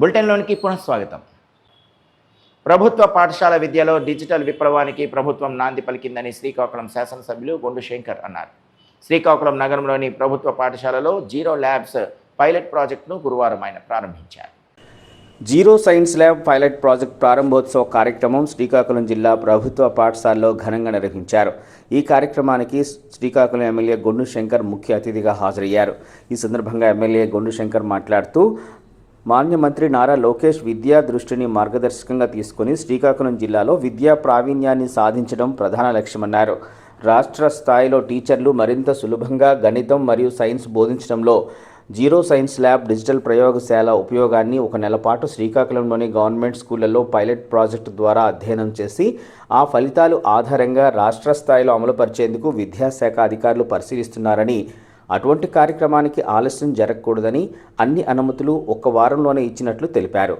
బులెటిన్లోనికి పునఃస్వాగతం ప్రభుత్వ పాఠశాల విద్యలో డిజిటల్ విప్లవానికి ప్రభుత్వం నాంది పలికిందని శ్రీకాకుళం శాసనసభ్యులు గొండు శంకర్ అన్నారు. శ్రీకాకుళం నగరంలోని ప్రభుత్వ పాఠశాలలో జీరో ల్యాబ్స్ పైలట్ ప్రాజెక్టును గురువారం ఆయన ప్రారంభించారు. Zero science lab pilot project ప్రారంభోత్సవ కార్యక్రమం శ్రీకాకుళం జిల్లా ప్రభుత్వ పాఠశాలలో ఘనంగా నిర్వహించారు. ఈ కార్యక్రమానికి శ్రీకాకుళం ఎమ్మెల్యే గొండు శంకర్ ముఖ్య అతిథిగా హాజరయ్యారు. ఈ సందర్భంగా ఎమ్మెల్యే గొండు శంకర్ మాట్లాడుతూ మాన్య మంత్రి నారా లోకేష్ విద్యా దృష్టిని మార్గదర్శకంగా తీసుకుని శ్రీకాకుళం జిల్లాలో విద్యా ప్రావీణ్యాన్ని సాధించడం ప్రధాన లక్ష్యమన్నారు. రాష్ట్ర స్థాయిలో టీచర్లు మరింత సులభంగా గణితం మరియు సైన్స్ బోధించడంలో జీరో సైన్స్ ల్యాబ్ డిజిటల్ ప్రయోగశాల ఉపయోగాన్ని ఒక నెల పాటు శ్రీకాకుళంలోని గవర్నమెంట్ స్కూళ్ళలో పైలట్ ప్రాజెక్టు ద్వారా అధ్యయనం చేసి ఆ ఫలితాలు ఆధారంగా రాష్ట్ర స్థాయిలో అమలుపరిచేందుకు విద్యాశాఖ అధికారులు పరిశీలిస్తున్నారని అటువంటి కార్యక్రమానికి ఆలస్యం జరగకూడదని అన్ని అనుమతులు ఒక్క వారంలోనే ఇచ్చినట్లు తెలిపారు.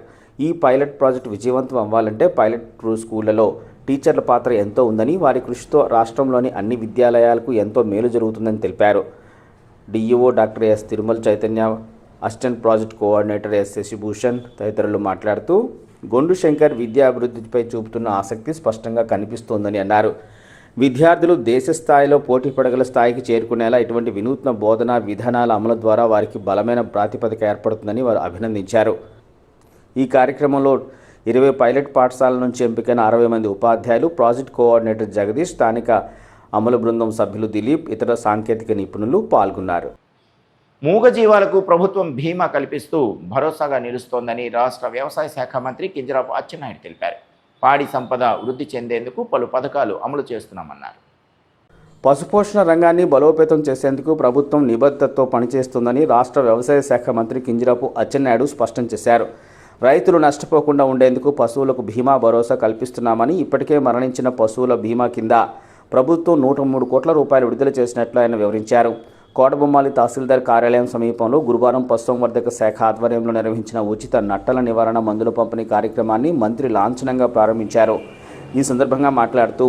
ఈ పైలట్ ప్రాజెక్టు విజయవంతం అవ్వాలంటే పైలట్ స్కూళ్ళలో టీచర్ల పాత్ర ఎంతో ఉందని వారి కృషితో రాష్ట్రంలోని అన్ని విద్యాలయాలకు ఎంతో మేలు జరుగుతుందని తెలిపారు. DEO doctor S Tirumala Chaitanya assistant project coordinator S Sasibhushan తదితరులు మాట్లాడుతూ గొండు శంకర్ విద్యా అభివృద్ధిపై చూపుతున్న ఆసక్తి స్పష్టంగా కనిపిస్తోందని అన్నారు. విద్యార్థులు దేశ స్థాయిలో పోటీ పడగల స్థాయికి చేరుకునేలా ఇటువంటి వినూత్న బోధనా విధానాల అమలు ద్వారా వారికి బలమైన ప్రాతిపదిక ఏర్పడుతుందని వారు అభినందించారు. ఈ కార్యక్రమంలో ఇరవై పైలట్ పాఠశాల నుంచి ఎంపికైన అరవై మంది ఉపాధ్యాయులు ప్రాజెక్ట్ కోఆర్డినేటర్ జగదీష్ స్థానిక అమలు బృందం సభ్యులు దిలీప్ ఇతర సాంకేతిక నిపుణులు పాల్గొన్నారు. మూగజీవాలకు ప్రభుత్వం బీమా కల్పిస్తూ భరోసాగా నిలుస్తోందని రాష్ట్ర వ్యవసాయ శాఖ మంత్రి కింజరాపు అచ్చెన్నాయుడు తెలిపారు. పాడి సంపద వృద్ధి చెందేందుకు పలు పథకాలు అమలు చేస్తున్నామన్నారు. పశుపోషణ రంగాన్ని బలోపేతం చేసేందుకు ప్రభుత్వం నిబద్ధతతో పనిచేస్తుందని రాష్ట్ర వ్యవసాయ శాఖ మంత్రి కింజరాపు అచ్చెన్నాయుడు స్పష్టం చేశారు. రైతులు నష్టపోకుండా ఉండేందుకు పశువులకు బీమా భరోసా కల్పిస్తున్నామని ఇప్పటికే మరణించిన పశువుల బీమా కింద ప్రభుత్వం నూట మూడు కోట్ల రూపాయలు విడుదల చేసినట్లు ఆయన వివరించారు. కోటబొమ్మాలి తహసీల్దార్ కార్యాలయం సమీపంలో గురువారం పశుసంవర్ధక శాఖ ఆధ్వర్యంలో నిర్వహించిన ఉచిత నట్టల నివారణ మందుల పంపిణీ కార్యక్రమాన్ని మంత్రి లాంఛనంగా ప్రారంభించారు. ఈ సందర్భంగా మాట్లాడుతూ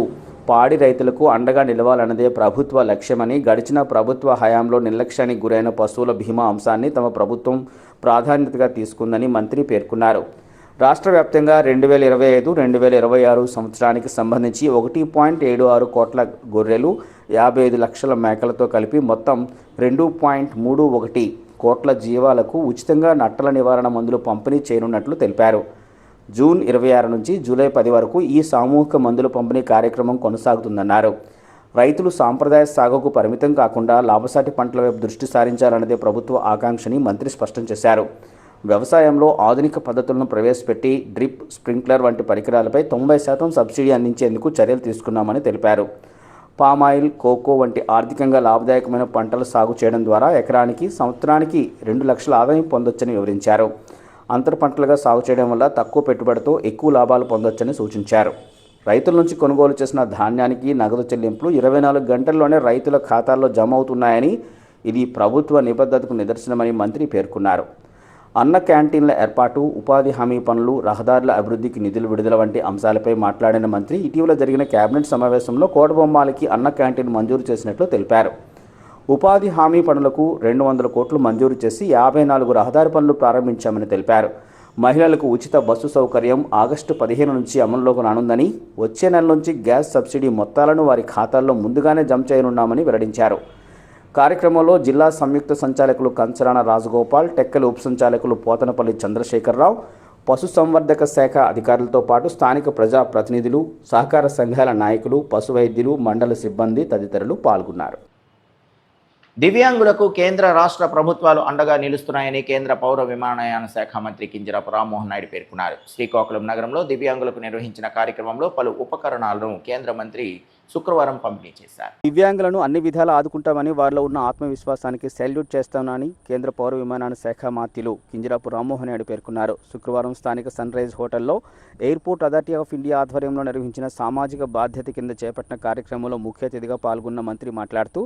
పాడి రైతులకు అండగా నిలవాలన్నదే ప్రభుత్వ లక్ష్యమని గడిచిన ప్రభుత్వ హయాంలో నిర్లక్ష్యానికి గురైన పశువుల బీమా అంశాన్ని తమ ప్రభుత్వం ప్రాధాన్యతగా తీసుకుందని మంత్రి పేర్కొన్నారు. రాష్ట్ర వ్యాప్తంగా రెండు వేల ఇరవై ఐదు రెండు వేల ఇరవై ఆరు సంవత్సరానికి సంబంధించి ఒకటి పాయింట్ ఏడు ఆరు కోట్ల గొర్రెలు యాభై ఐదు లక్షల మేకలతో కలిపి మొత్తం రెండు పాయింట్ మూడు ఒకటి కోట్ల జీవాలకు ఉచితంగా నట్టల నివారణ మందులు పంపిణీ చేయనున్నట్లు తెలిపారు. జూన్ ఇరవై ఆరు నుంచి జూలై పది వరకు ఈ సామూహిక మందుల పంపిణీ కార్యక్రమం కొనసాగుతుందన్నారు. రైతులు సాంప్రదాయ సాగుకు పరిమితం కాకుండా లాభసాటి పంటల వైపు దృష్టి సారించాలన్నదే ప్రభుత్వ ఆకాంక్షని మంత్రి స్పష్టం చేశారు. వ్యవసాయంలో ఆధునిక పద్ధతులను ప్రవేశపెట్టి డ్రిప్ స్ప్రింక్లర్ వంటి పరికరాలపై తొంభై శాతం సబ్సిడీ అందించేందుకు చర్యలు తీసుకున్నామని తెలిపారు. పామాయిల్ కోకో వంటి ఆర్థికంగా లాభదాయకమైన పంటలు సాగు చేయడం ద్వారా ఎకరానికి సంవత్సరానికి రెండు లక్షల ఆదాయం పొందొచ్చని వివరించారు. అంతర పంటలుగా సాగు చేయడం వల్ల తక్కువ పెట్టుబడితో ఎక్కువ లాభాలు పొందొచ్చని సూచించారు. రైతుల నుంచి కొనుగోలు చేసిన ధాన్యానికి నగదు చెల్లింపులు ఇరవై నాలుగు గంటల్లోనే రైతుల ఖాతాల్లో జమ అవుతున్నాయని ఇది ప్రభుత్వ నిబద్ధతకు నిదర్శనమని మంత్రి పేర్కొన్నారు. అన్న క్యాంటీన్ల ఏర్పాటు ఉపాధి హామీ పనులు రహదారుల అభివృద్ధికి నిధులు విడుదల వంటి అంశాలపై మాట్లాడిన మంత్రి ఇటీవల జరిగిన కేబినెట్ సమావేశంలో కోటబొమ్మాలకి అన్న క్యాంటీన్ మంజూరు చేసినట్లు తెలిపారు. ఉపాధి హామీ పనులకు రెండు వందల కోట్లు మంజూరు చేసి యాభై నాలుగు రహదారి పనులు ప్రారంభించామని తెలిపారు. మహిళలకు ఉచిత బస్సు సౌకర్యం ఆగస్టు పదిహేను నుంచి అమల్లోకి రానుందని వచ్చే నెల నుంచి గ్యాస్ సబ్సిడీ మొత్తాలను వారి ఖాతాల్లో ముందుగానే జమ చేయనున్నామని వెల్లడించారు. కార్యక్రమంలో జిల్లా సంయుక్త సంచాలకులు కంచరాణ రాజగోపాల్ టెక్కలి ఉప సంచాలకులు పోతనపల్లి చంద్రశేఖరరావు పశుసంవర్ధక శాఖ అధికారులతో పాటు స్థానిక ప్రజా ప్రతినిధులు సహకార సంఘాల నాయకులు పశు వైద్యులు మండల సిబ్బంది తదితరులు పాల్గొన్నారు. దివ్యాంగులకు కేంద్ర రాష్ట్ర ప్రభుత్వాలు అండగా నిలుస్తున్నాయని కేంద్ర పౌర విమానయాన శాఖ మంత్రి కింజరాపు రామ్మోహన్ నాయుడు పేర్కొన్నారు. శ్రీకాకుళం నగరంలో దివ్యాంగులకు నిర్వహించిన కార్యక్రమంలో పలు ఉపకరణాలను కేంద్ర మంత్రి శుక్రవారం పంపిణీ చేశారు. దివ్యాంగులను అన్ని విధాలా ఆదుకుంటామని వారిలో ఉన్న ఆత్మవిశ్వాసానికి సెల్యూట్ చేస్తామని కేంద్ర పౌర విమానాల శాఖ మాత్యులు కింజరాపు రామ్మోహన్ నాయుడు పేర్కొన్నారు. శుక్రవారం స్థానిక సన్ రైజ్ హోటల్లో ఎయిర్పోర్ట్ అథారిటీ ఆఫ్ ఇండియా ఆధ్వర్యంలో నిర్వహించిన సామాజిక బాధ్యత కింద చేపట్టిన కార్యక్రమంలో ముఖ్య అతిథిగా పాల్గొన్న మంత్రి మాట్లాడుతూ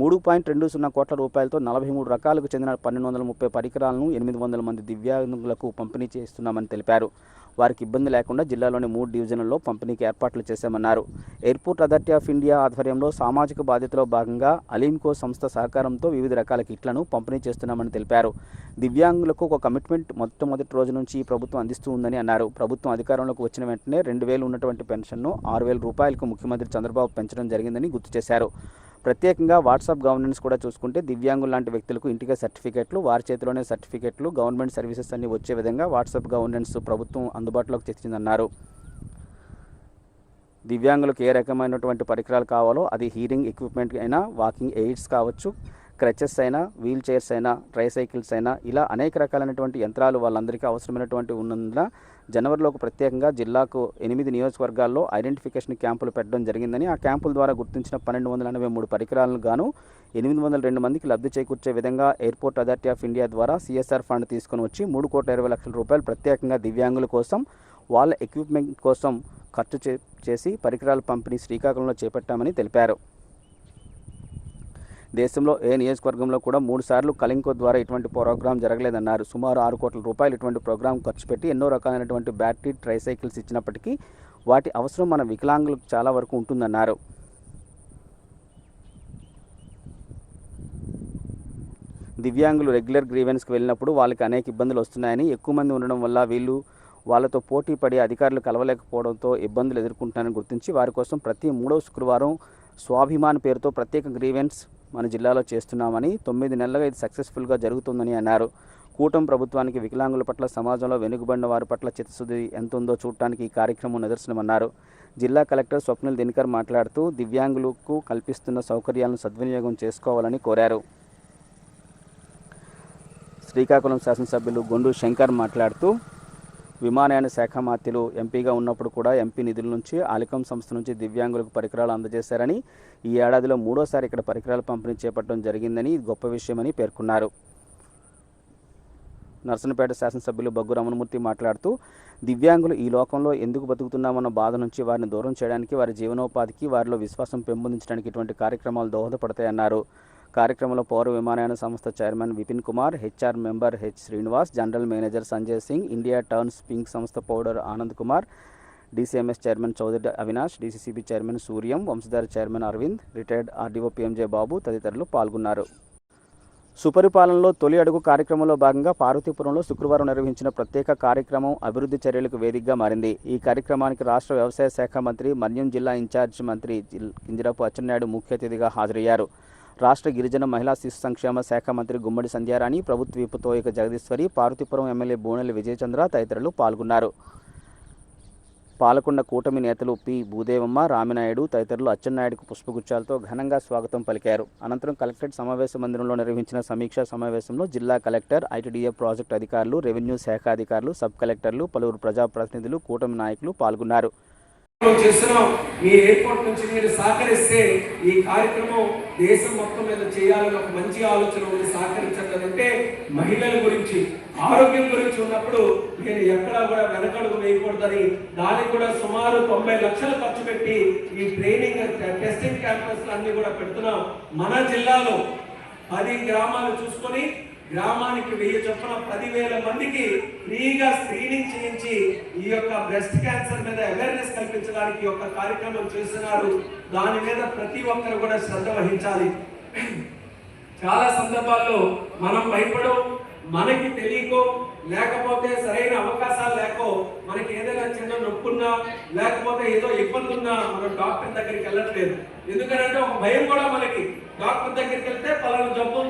మూడు పాయింట్ రెండు సున్నా కోట్ల రూపాయలతో నలభై మూడు రకాలకు చెందిన పన్నెండు వందల ముప్పై పరికరాలను ఎనిమిది వందల మంది దివ్యాంగులకు పంపిణీ చేస్తున్నామని తెలిపారు. వారికి ఇబ్బంది లేకుండా జిల్లాలోని మూడు డివిజన్లలో పంపిణీకి ఏర్పాట్లు చేశామన్నారు. ఎయిర్పోర్ట్ అథారిటీ ఆఫ్ ఇండియా ఆధ్వర్యంలో సామాజిక బాధ్యతలో భాగంగా అలీంకో సంస్థ సహకారంతో వివిధ రకాల కిట్లను పంపిణీ చేస్తున్నామని తెలిపారు. దివ్యాంగులకు ఒక కమిట్మెంట్ మొట్టమొదటి రోజు నుంచి ఈ ప్రభుత్వం అందిస్తూ ఉందని అన్నారు. ప్రభుత్వం అధికారంలోకి వచ్చిన వెంటనే రెండు వేలు ఉన్నటువంటి పెన్షన్ను ఆరు వేల రూపాయలకు ముఖ్యమంత్రి చంద్రబాబు పెంచడం జరిగిందని గుర్తు చేశారు. ప్రత్యేకంగా వాట్సాప్ గవర్నెన్స్ కూడా చూసుకుంటే దివ్యాంగులు లాంటి వ్యక్తులకు ఇంటికే సర్టిఫికెట్లు వారి చేతిలోనే సర్టిఫికెట్లు గవర్నమెంట్ సర్వీసెస్ అన్ని వచ్చే విధంగా వాట్సాప్ గవర్నెన్స్ ప్రభుత్వం అందుబాటులోకి తెచ్చిందన్నారు. దివ్యాంగులకు ఏ రకమైనటువంటి పరికరాలు కావాలో అది హీరింగ్ ఎక్విప్మెంట్ అయినా వాకింగ్ ఎయిడ్స్ కావచ్చు క్రచెస్ అయినా వీల్ చైర్స్ అయినా ట్రైసైకిల్స్ అయినా ఇలా అనేక రకాలైనటువంటి యంత్రాలు వాళ్ళందరికీ అవసరమైనటువంటి ఉన్నందున జనవరిలోకి ప్రత్యేకంగా జిల్లాకు ఎనిమిది నియోజకవర్గాల్లో ఐడెంటిఫికేషన్ క్యాంపులు పెట్టడం జరిగిందని ఆ క్యాంపుల ద్వారా గుర్తించిన పన్నెండు వందల ఎనభై మూడు పరికరాలను గాను ఎనిమిది వందల రెండు మందికి లబ్ధి చేకూర్చే విధంగా ఎయిర్పోర్ట్ అథారిటీ ఆఫ్ ఇండియా ద్వారా సిఎస్ఆర్ ఫండ్ తీసుకొని వచ్చి మూడు కోట్ల ఇరవై లక్షల రూపాయలు ప్రత్యేకంగా దివ్యాంగుల కోసం వాళ్ళ ఎక్విప్మెంట్ కోసం ఖర్చు చే చేసి పరికరాల పంపిణీ శ్రీకాకుళంలో చేపట్టామని తెలిపారు. దేశంలో ఏ నియోజకవర్గంలో కూడా మూడు సార్లు కలింకో ద్వారా ఇటువంటి ప్రోగ్రాం జరగలేదన్నారు. సుమారు ఆరు కోట్ల రూపాయలు ఇటువంటి ప్రోగ్రాం ఖర్చు పెట్టి ఎన్నో రకాలైనటువంటి బ్యాటరీ ట్రైసైకిల్స్ ఇచ్చినప్పటికీ వాటి అవసరం మన వికలాంగులకు చాలా వరకు ఉంటుందన్నారు. దివ్యాంగులు రెగ్యులర్ గ్రీవెన్స్కి వెళ్ళినప్పుడు వాళ్ళకి అనేక ఇబ్బందులు వస్తున్నాయని ఎక్కువ మంది ఉండడం వల్ల వీళ్ళు వాళ్ళతో పోటీ పడి అధికారులు కలవలేకపోవడంతో ఇబ్బందులు ఎదుర్కొంటున్నారని గుర్తించి వారి కోసం ప్రతి మూడవ శుక్రవారం స్వాభిమాన్ పేరుతో ప్రత్యేక గ్రీవెన్స్ మన జిల్లాలో చేస్తున్నామని తొమ్మిది నెలలుగా ఇది సక్సెస్ఫుల్గా జరుగుతుందని అన్నారు. కూటమి ప్రభుత్వానికి వికలాంగుల పట్ల సమాజంలో వెనుకబడిన వారి పట్ల చిత్తశుద్ధి ఎంత ఉందో చూడటానికి ఈ కార్యక్రమం నిదర్శనమన్నారు. జిల్లా కలెక్టర్ స్వప్నిల్ దినకర్ మాట్లాడుతూ దివ్యాంగులకు కల్పిస్తున్న సౌకర్యాలను సద్వినియోగం చేసుకోవాలని కోరారు. శ్రీకాకుళం శాసనసభ్యులు గొండు శంకర్ మాట్లాడుతూ విమానయాన శాఖ మాత్యులు ఎంపీగా ఉన్నప్పుడు కూడా ఎంపీ నిధుల నుంచి ఆలికం సంస్థ నుంచి దివ్యాంగులకు పరికరాలు అందజేశారని ఈ ఏడాదిలో మూడోసారి ఇక్కడ పరికరాలు పంపిణీ చేపట్టడం జరిగిందని గొప్ప విషయమని పేర్కొన్నారు. నర్సనపేట శాసనసభ్యులు బగ్గు రమణమూర్తి మాట్లాడుతూ దివ్యాంగులు ఈ లోకంలో ఎందుకు బతుకుతున్నామన్న బాధ నుంచి వారిని దూరం చేయడానికి వారి జీవనోపాధికి వారిలో విశ్వాసం పెంపొందించడానికి ఇటువంటి కార్యక్రమాలు దోహదపడతాయన్నారు. కార్యక్రమంలో పౌర విమానయాన సంస్థ chairman Vipin Kumar HR member H Srinivas general manager Sanjay Singh India turns pink సంస్థ founder Anand Kumar DCMS chairman Chaudhary Avinash DCCB chairman Suryam Vamsadhara chairman Aravind retired RDO PMJ Babu తదితరులు పాల్గొన్నారు. సుపరిపాలనలో తొలి అడుగు కార్యక్రమంలో భాగంగా పార్వతీపురంలో శుక్రవారం నిర్వహించిన ప్రత్యేక కార్యక్రమం అభివృద్ధి చర్యలకు వేదికగా మారింది. ఈ కార్యక్రమానికి రాష్ట్ర వ్యవసాయ శాఖ మంత్రి మన్యం జిల్లా ఇన్ఛార్జ్ మంత్రి జిల్- కింజరాపు అచ్చెన్నాయుడు ముఖ్య అతిథిగా హాజరయ్యారు. రాష్ట్ర గిరిజన మహిళా శిశు సంక్షేమ శాఖ మంత్రి గుమ్మడి సంధ్యారాణి ప్రభుత్వ విప్పుతో జగదీశ్వరి పార్వతీపురం ఎమ్మెల్యే బోనెల విజయచంద్ర తదితరులు పాల్గొన్నారు. పాలకొండ కూటమి నేతలు పి. భూదేవమ్మ రామినాయుడు తదితరులు అచ్చెన్నాయుడుకు పుష్పగుచ్చాలతో ఘనంగా స్వాగతం పలికారు. అనంతరం కలెక్టరేట్ సమావేశ మందిరంలో నిర్వహించిన సమీక్షా సమావేశంలో జిల్లా కలెక్టర్ ఐటీడీఏ ప్రాజెక్టు అధికారులు రెవెన్యూ శాఖ అధికారులు సబ్ కలెక్టర్లు పలువురు ప్రజాప్రతినిధులు కూటమి నాయకులు పాల్గొన్నారు. చేస్తున్నాం. మీ ఎయిర్పోర్ట్ నుంచి మీరు సహకరిస్తే ఈ కార్యక్రమం దేశం మొత్తం మీద చేయాలని ఒక మంచి ఆలోచన ఉంది సహకరించండి అంటే మహిళల గురించి ఆరోగ్యం గురించి ఉన్నప్పుడు నేను ఎక్కడా కూడా వెనకడుగు వేయకూడదని దానికి కూడా సుమారు తొంభై లక్షలు ఖర్చు పెట్టి ఈ ట్రైనింగ్ టెస్టింగ్ క్యాంపస్ అన్ని కూడా పెడుతున్నాం. మన జిల్లాలో పది గ్రామాలు చూసుకొని గ్రామానికి వెయ్యి చొప్పున పదివేల మందికి ఫ్రీగా స్క్రీనింగ్ చేయించి ఈ యొక్క బ్రెస్ట్ క్యాన్సర్ మీద అవేర్నెస్ కల్పించడానికి ఈ యొక్క కార్యక్రమం చేస్తున్నారు. దాని మీద ప్రతి ఒక్కరు కూడా శ్రద్ధ వహించాలి. చాలా సందర్భాల్లో మనం భయపడో మనకి తెలియకో లేకపోతే సరైన అవకాశాలు లేకో మనకి ఏదైనా చిన్న నొప్పున్నా లేకపోతే ఏదో ఇబ్బంది ఉన్నా మనం డాక్టర్ దగ్గరికి వెళ్ళట్లేదు. ఎందుకంటే ఒక భయం కూడా మనకి. డాక్టర్ దగ్గరికి వెళ్తే పలానా జబ్బు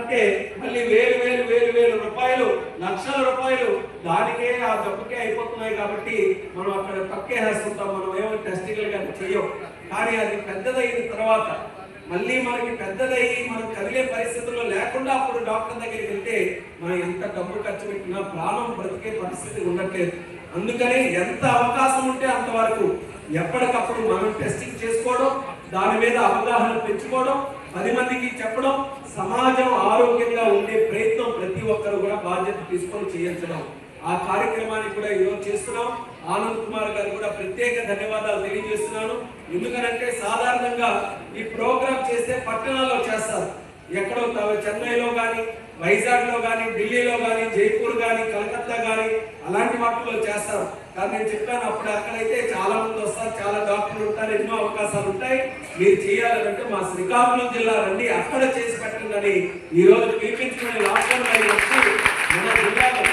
అంటే మళ్ళీ వేలు వేలు వేలు వేలు రూపాయలు లక్షల రూపాయలు దానికే ఆ జబ్బుకే అయిపోతున్నాయి కాబట్టి మనం అక్కడ తక్కేసేస్తుంటాం మనం ఏమో టెస్టింగ్లు కానీ చెయ్యం కానీ అది పెద్దదైన తర్వాత మళ్ళీ మనకి పెద్దదయ్యి మనం కదిలే పరిస్థితుల్లో లేకుండా అప్పుడు డాక్టర్ దగ్గరికి వెళ్తే మనం ఎంత డబ్బు ఖర్చు పెట్టినా ప్రాణం బ్రతికే పరిస్థితి ఉండట్లేదు. అందుకని ఎంత అవకాశం ఉంటే అంతవరకు ఎప్పటికప్పుడు మనం టెస్టింగ్ చేసుకోవడం దాని మీద అవగాహన పెంచుకోవడం పది మందికి చెప్పడం సమాజం ఆరోగ్యంగా ఉండే ప్రయత్నం ప్రతి ఒక్కరు కూడా బాధ్యత తీసుకొని చేయించడం. ఆ కార్యక్రమాన్ని కూడా ఈరోజు చేస్తున్నాం. ఆనంద్ కుమార్ గారు కూడా ప్రత్యేక ధన్యవాదాలు తెలియజేస్తున్నాను. ఎందుకనంటే సాధారణంగా ఈ ప్రోగ్రామ్ చేస్తే పట్టణాల్లో చేస్తారు. ఎక్కడో చెన్నైలో కానీ వైజాగ్లో కానీ ఢిల్లీలో కానీ జైపూర్ కానీ కలకత్తా కానీ అలాంటి వాటిలో చేస్తారు. కానీ నేను చెప్పాను అప్పుడు అక్కడైతే చాలా మంది వస్తారు చాలా డాక్టర్లు ఉంటారు ఎన్నో అవకాశాలు ఉంటాయి. మీరు చేయాలంటే మా శ్రీకాకుళం జిల్లా రండి అక్కడ చేసి పెట్టండి ఈరోజు రోజు పిలిపించుకుని లాక్డౌన్ వచ్చి మన జిల్లాలో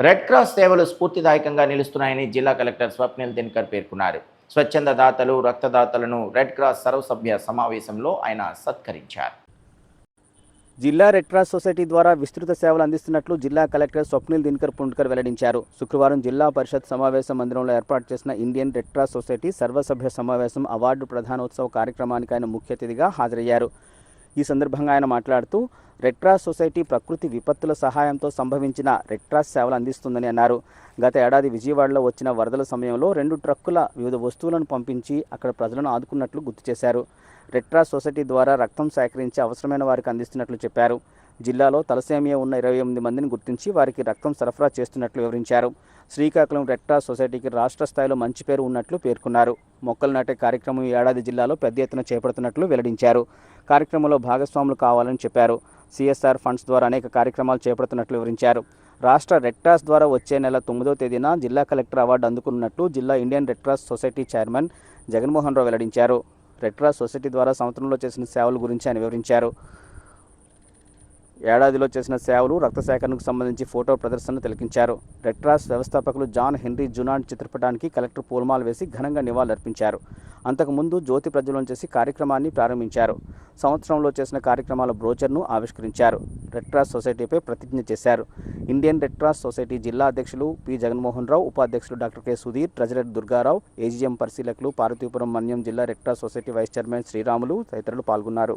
రెడ్ క్రాస్ సేవలు స్ఫూర్తిదాయకంగా నిలుస్తున్నాయని జిల్లా కలెక్టర్ స్వప్నిల్ దినకర్ పేర్కొన్నారు. స్వచ్ఛంద దాతలు రక్తదాతలను రెడ్ క్రాస్ సర్వసభ్య సమావేశంలో ఆయన సత్కరించారు. జిల్లా రెడ్ క్రాస్ సొసైటీ ద్వారా విస్తృత సేవలు అందిస్తున్నట్లు జిల్లా కలెక్టర్ స్వప్నిల్ దినకర్ పుండ్కర్ వెల్లడించారు. శుక్రవారం జిల్లా పరిషత్ సమావేశ మందిరంలో ఏర్పాటు చేసిన ఇండియన్ రెడ్ క్రాస్ సొసైటీ సర్వసభ్య సమావేశం అవార్డు ప్రధానోత్సవ కార్యక్రమానికి ఆయన ముఖ్య అతిథిగా హాజరయ్యారు. ఈ సందర్భంగా ఆయన మాట్లాడుతూ రెడ్ క్రాస్ సొసైటీ ప్రకృతి విపత్తుల సహాయంతో సంభవించిన రెడ్ క్రాస్ సేవలు అందిస్తుందని అన్నారు. గత ఏడాది విజయవాడలో వచ్చిన వరదల సమయంలో రెండు ట్రక్కుల వివిధ వస్తువులను పంపించి అక్కడ ప్రజలను ఆదుకున్నట్లు గుర్తు చేశారు. రెడ్ క్రాస్ సొసైటీ ద్వారా రక్తం సేకరించి అవసరమైన వారికి అందిస్తున్నట్లు చెప్పారు. జిల్లాలో తలసేమియా ఉన్న ఇరవై ఎనిమిది మందిని గుర్తించి వారికి రక్తం సరఫరా చేస్తున్నట్లు వివరించారు. శ్రీకాకుళం రెడ్ క్రాస్ సొసైటీకి రాష్ట్ర స్థాయిలో మంచి పేరు ఉన్నట్లు పేర్కొన్నారు. మొక్కలు నాటే కార్యక్రమం ఈ ఏడాది జిల్లాలో పెద్ద ఎత్తున చేపడుతున్నట్లు వెల్లడించారు. కార్యక్రమంలో భాగస్వాములు కావాలని చెప్పారు. సిఎస్ఆర్ ఫండ్స్ ద్వారా అనేక కార్యక్రమాలు చేపడుతున్నట్లు వివరించారు. రాష్ట్ర రెడ్ క్రాస్ ద్వారా వచ్చే నెల తొమ్మిదో తేదీన జిల్లా కలెక్టర్ అవార్డు అందుకున్నట్లు జిల్లా Indian red cross society chairman Jaganmohan Rao వెల్లడించారు. రెడ్ క్రాస్ సొసైటీ ద్వారా సంవత్సరంలో చేసిన సేవల గురించి ఆయన వివరించారు. ఏడాదిలో చేసిన సేవలు రక్త సేకరణకు సంబంధించి ఫోటో ప్రదర్శనను తిలకించారు. రెడ్ క్రాస్ వ్యవస్థాపకులు జాన్ హెన్రీ జునాన్ చిత్రపటానికి కలెక్టర్ పూలమాల వేసి ఘనంగా నివాళులర్పించారు. అంతకుముందు జ్యోతి ప్రజ్వలనం చేసి కార్యక్రమాన్ని ప్రారంభించారు. సంవత్సరంలో చేసిన కార్యక్రమాల బ్రోచర్ను ఆవిష్కరించారు. రెడ్ క్రాస్ సొసైటీపై ప్రతిజ్ఞ చేశారు. ఇండియన్ రెడ్ క్రాస్ సొసైటీ జిల్లా అధ్యక్షులు పి. జగన్మోహన్ రావు ఉపాధ్యక్షులు doctor K. Sudheer treasurer Durgarao AGM పరిశీలకులు పార్వతీపురం మన్యం జిల్లా red cross society vice chairman Sriramulu తదితరులు పాల్గొన్నారు.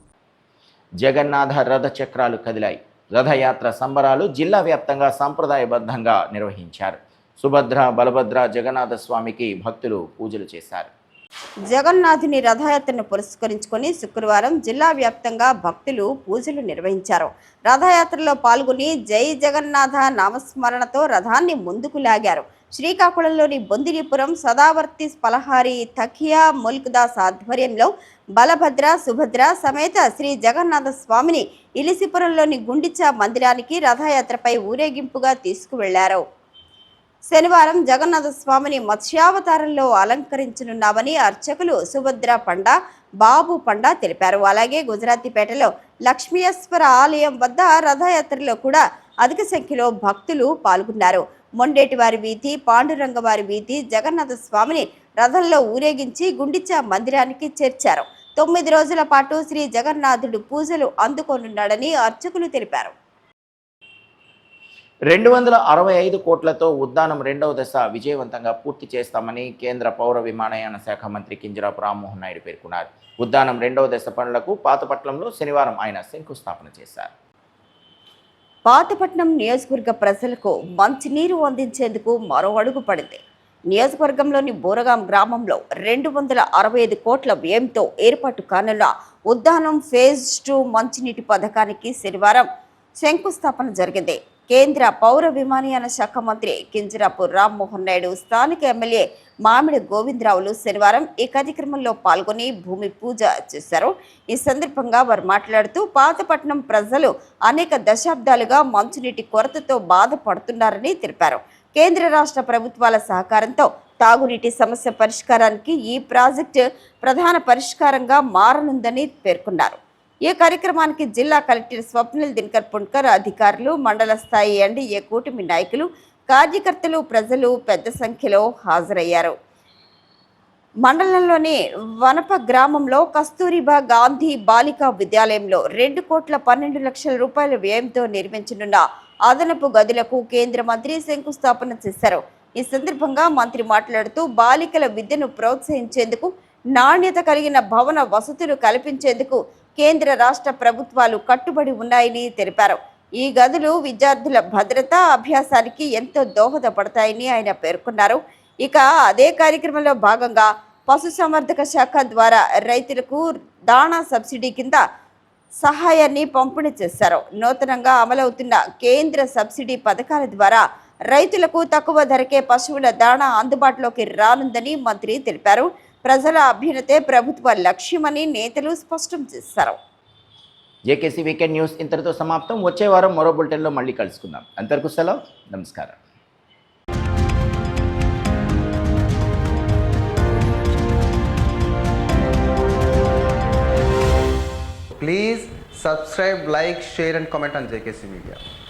జగన్నాథ రథ చక్రాలు కదిలాయి. రథయాత్ర సంబరాలు జిల్లా వ్యాప్తంగా సంప్రదాయబద్ధంగా నిర్వహించారు. సుభద్ర బలభద్ర జగన్నాథ స్వామికి భక్తులు పూజలు చేశారు. జగన్నాథుని రథయాత్రను పురస్కరించుకొని శుక్రవారం జిల్లా వ్యాప్తంగా భక్తులు పూజలు నిర్వహించారు. రథయాత్రలో పాల్గొని జై జగన్నాథ నామస్మరణతో రథాన్ని ముందుకు లాగారు. శ్రీకాకుళంలోని బొందిరిపురం సదావర్తి పలహారి తఖియా ముల్క్దాస్ ఆధ్వర్యంలో బలభద్ర సుభద్ర సమేత శ్రీ జగన్నాథ స్వామిని ఇలిసిపురంలోని గుండిచా మందిరానికి రథయాత్రపై ఊరేగింపుగా తీసుకువెళ్ళారు. శనివారం జగన్నాథ స్వామిని మత్స్యావతారంలో అలంకరించనున్నామని అర్చకులు సుభద్ర పండ బాబు పండ తెలిపారు. అలాగే గుజరాతీపేటలో లక్ష్మీశ్వర ఆలయం వద్ద రథయాత్రలో కూడా అధిక సంఖ్యలో భక్తులు పాల్గొన్నారు. మొండేటివారి వీధి పాండురంగవారి వీధి జగన్నాథ స్వామిని రథంలో ఊరేగించి గుండిచా మందిరానికి చేర్చారు. తొమ్మిది రోజుల పాటు శ్రీ జగన్నాథుడు పూజలు అందుకోనున్నాడని అర్చకులు తెలిపారు. రెండు వందల అరవై ఐదు కోట్లతో ఉద్దానం రెండవ దశ విజయవంతంగా పూర్తి చేస్తామని కేంద్ర పౌర విమానయాన శాఖ మంత్రి కింజరాపు రామ్మోహన్ నాయుడు పేర్కొన్నారు. ఉద్దానం రెండవ దశ పనులకు పాతపట్నంలో శనివారం ఆయన శంకుస్థాపన చేశారు. పాతపట్నం నియోజకవర్గ ప్రజలకు మంచినీరు అందించేందుకు మరో అడుగు పడింది. నియోజకవర్గంలోని బోరగాం గ్రామంలో రెండు వందల అరవై ఐదు కోట్ల వ్యయంతో ఏర్పాటు కానున్న ఉద్దానం ఫేజ్ టూ మంచినీటి పథకానికి శనివారం శంకుస్థాపన జరిగింది. కేంద్ర పౌర విమానయాన శాఖ మంత్రి కింజరాపు రామ్మోహన్ నాయుడు స్థానిక ఎమ్మెల్యే మామిడి గోవిందరావులు శనివారం ఈ కార్యక్రమంలో పాల్గొని భూమి పూజ చేశారు. ఈ సందర్భంగా వారు మాట్లాడుతూ పాతపట్నం ప్రజలు అనేక దశాబ్దాలుగా మంచునీటి కొరతతో బాధపడుతున్నారని తెలిపారు. కేంద్ర రాష్ట్ర ప్రభుత్వాల సహకారంతో తాగునీటి సమస్య పరిష్కారానికి ఈ ప్రాజెక్టు ప్రధాన పరిష్కారంగా మారనుందని పేర్కొన్నారు. ఈ కార్యక్రమానికి జిల్లా కలెక్టర్ స్వప్నిల్ దినకర్ పుణ్కర్ అధికారులు మండల స్థాయి ఎన్డీఏ కూటమి నాయకులు కార్యకర్తలు ప్రజలు పెద్ద సంఖ్యలో హాజరయ్యారు. మండలంలోని వనప గ్రామంలో కస్తూరిబా గాంధీ బాలికా విద్యాలయంలో రెండు కోట్ల పన్నెండు లక్షల రూపాయల వ్యయంతో నిర్మించనున్న అదనపు గదులకు కేంద్ర మంత్రి శంకుస్థాపన చేశారు. ఈ సందర్భంగా మంత్రి మాట్లాడుతూ బాలికల విద్యను ప్రోత్సహించేందుకు నాణ్యత కలిగిన భవన వసతులు కల్పించేందుకు కేంద్ర రాష్ట్ర ప్రభుత్వాలు కట్టుబడి ఉన్నాయని తెలిపారు. ఈ గదులు విద్యార్థుల భద్రత అభ్యాసానికి ఎంతో దోహదపడతాయని ఆయన పేర్కొన్నారు. ఇక అదే కార్యక్రమంలో భాగంగా పశుసంవర్ధక శాఖ ద్వారా రైతులకు దాణా సబ్సిడీ కింద సహాయాన్ని పంపిణీ చేశారు. నూతనంగా అమలవుతున్న కేంద్ర సబ్సిడీ పథకాల ద్వారా రైతులకు తక్కువ ధరకే పశువుల దాణా అందుబాటులోకి రానుందని మంత్రి తెలిపారు. ప్రజల అభ్యున్నతే ప్రభుత్వ లక్ష్యమని నేతలు స్పష్టం చేశారు. జేకేసీ వీకెండ్ న్యూస్ ఇంతటితో సమాప్తం. వచ్చే వారం మరో బులెటిన్లో మళ్ళీ కలుసుకుందాం. అంతవరకు సెలవు. నమస్కారం. Please subscribe, like, share, and comment on JKC Media.